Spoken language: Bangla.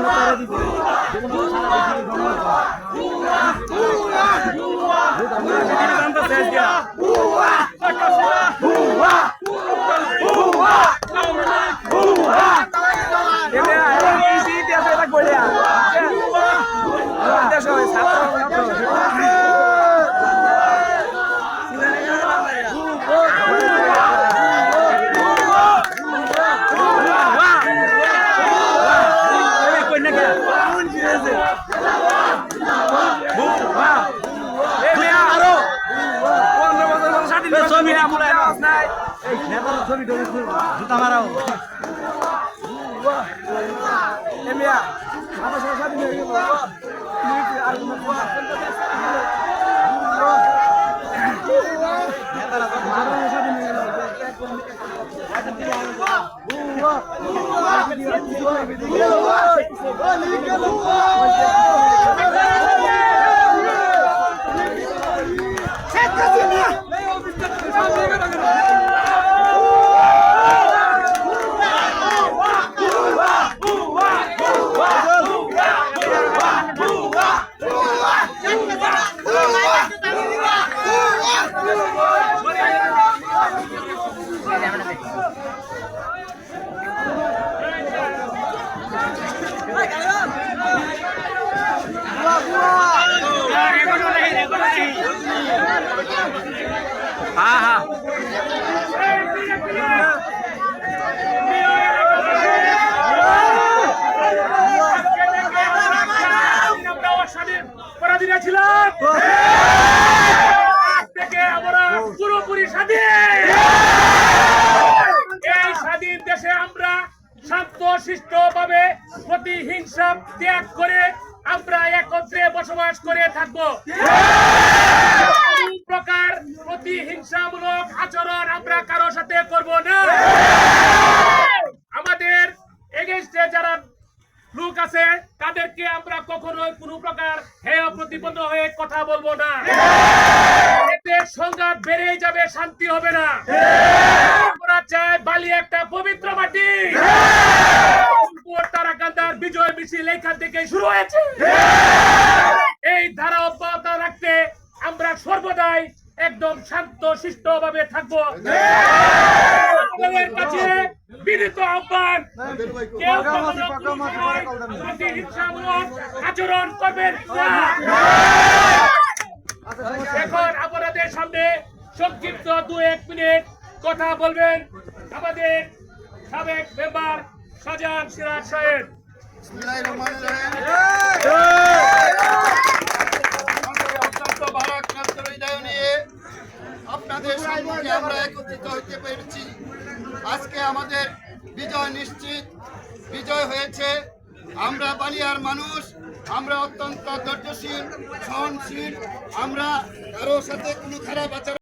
Pua! Pua! Pua! ছবি টবি জুতা মারাও। এমিয়া আমার সাথে সাথে নিয়ে গেল। আর হ্যাঁ হ্যাঁ আমরা পুরোপুরি স্বাধীন এই স্বাধীন দেশে আমরা ত্যাগ করে আমরা একত্রে বসবাস করে থাকব লোক আছে, তাদেরকে আমরা কখনোই কোনো প্রকার হেয় প্রতিপন্ন হয়ে কথা বলব না। এতে সংঘাত বেড়ে যাবে, শান্তি হবে না। আমরা চাই বালি একটা পবিত্র মাটি। তারাকান্দার বিজয় মিছিল এইখান থেকে শুরু হয়েছে। এই ধারা অব্যাহত রাখতে আমরা সর্বদাই একদম শান্ত শিষ্ট ভাবে থাকব কাছে বিনীত আহ্বান। প্রতিহিংসামূলক আচরণ করবেন এখন আপনাদের সামনে সংক্ষিপ্ত দু এক মিনিট কথা বলবেন আমাদের সাবেক মেম্বার শাহজাহান সিরাজ সাহেব। নিশ্চিত বিজয় হয়েছে। আমরা বালিয়ার মানুষ, আমরা অত্যন্ত ধৈর্যশীল, সহনশীল, আমরা কারোর সাথে কোনো খারাপ আচরণ